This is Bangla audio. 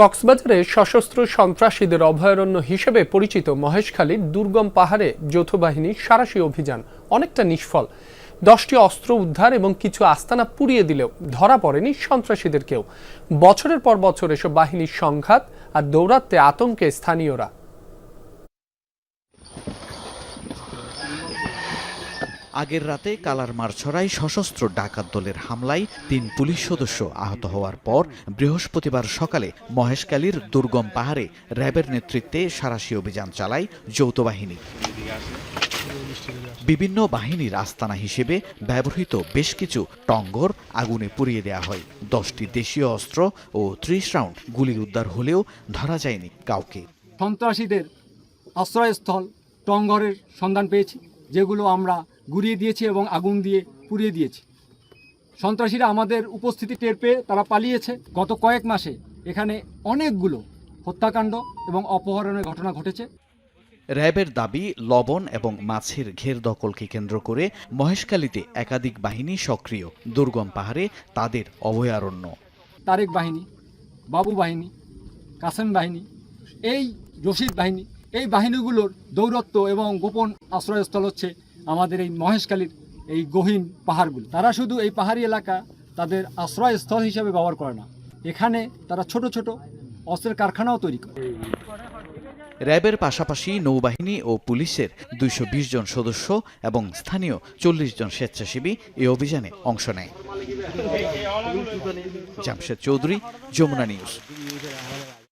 কক্সবাজারে সশস্ত্র সন্ত্রাসীদের অভয়ারণ্য হিসেবে পরিচিত মহেশখালীর দুর্গম পাহাড়ে যৌথ বাহিনীর সারাশি অভিযান, অনেকটা নিষ্ফল। দশটি অস্ত্র উদ্ধার এবং কিছু আস্তানা পুড়িয়ে দিলেও ধরা পড়েনি সন্ত্রাসীদের কেউ বছরের পর বছর এসব বাহিনীর সংঘাত আর দৌরাত্মে আতঙ্কে স্থানীয়রা। আগের রাতে কালারমারছড়ায় সশস্ত্র ডাকাত দলের হামলায় তিন পুলিশ সদস্য আহত হওয়ার পর বৃহস্পতিবার সকালে মহেশকালীর দুর্গম পাহাড়ে র্যাবের নেতৃত্বে সারাশি অভিযান চালায় যৌথ বাহিনী। বিভিন্ন বাহিনীর আস্তানা হিসেবে ব্যবহৃত বেশ কিছু টঙ্গর আগুনে পুড়িয়ে দেওয়া হয়। দশটি দেশীয় অস্ত্র ও ত্রিশ রাউন্ড গুলি উদ্ধার হলেও ধরা যায়নি কাউকে। সন্ত্রাসীদের আশ্রয়স্থল টঙ্গরের সন্ধান পেয়েছি। যেগুলো আমরা গুড়িয়ে দিয়েছি এবং আগুন দিয়ে পুড়িয়ে দিয়েছি। সন্ত্রাসীরা আমাদের উপস্থিতি টের পেয়ে তারা পালিয়েছে। গত কয়েক মাসে এখানে অনেকগুলো হত্যাকাণ্ড এবং অপহরণের ঘটনা ঘটেছে। র্যাবের দাবি লবণ এবং মাছের ঘের দখলকে কেন্দ্র করে মহেশখালীতে একাধিক বাহিনী সক্রিয়। দুর্গম পাহাড়ে তাদের অভয়ারণ্য। তারেক বাহিনী বাবু বাহিনী কাসেম বাহিনী এই রশিদ বাহিনী এই বাহিনীগুলোর দৌরত্ব এবং গোপন আশ্রয়স্থল হচ্ছে আমাদের এই মহেশখালীর এই গহীন পাহাড়গুলো। তারা শুধু এই পাহাড়ি এলাকা তাদের আশ্রয়স্থল হিসেবে ব্যবহার করে না। এখানে তারা ছোট ছোট অস্ত্রের কারখানাও তৈরি করে। র্যাবের পাশাপাশি নৌবাহিনী ও পুলিশের দুইশ বিশ জন সদস্য এবং স্থানীয় চল্লিশ জন স্বেচ্ছাসেবী এই অভিযানে অংশ নেয়। জামশেদ চৌধুরী, যমুনা নিউজ।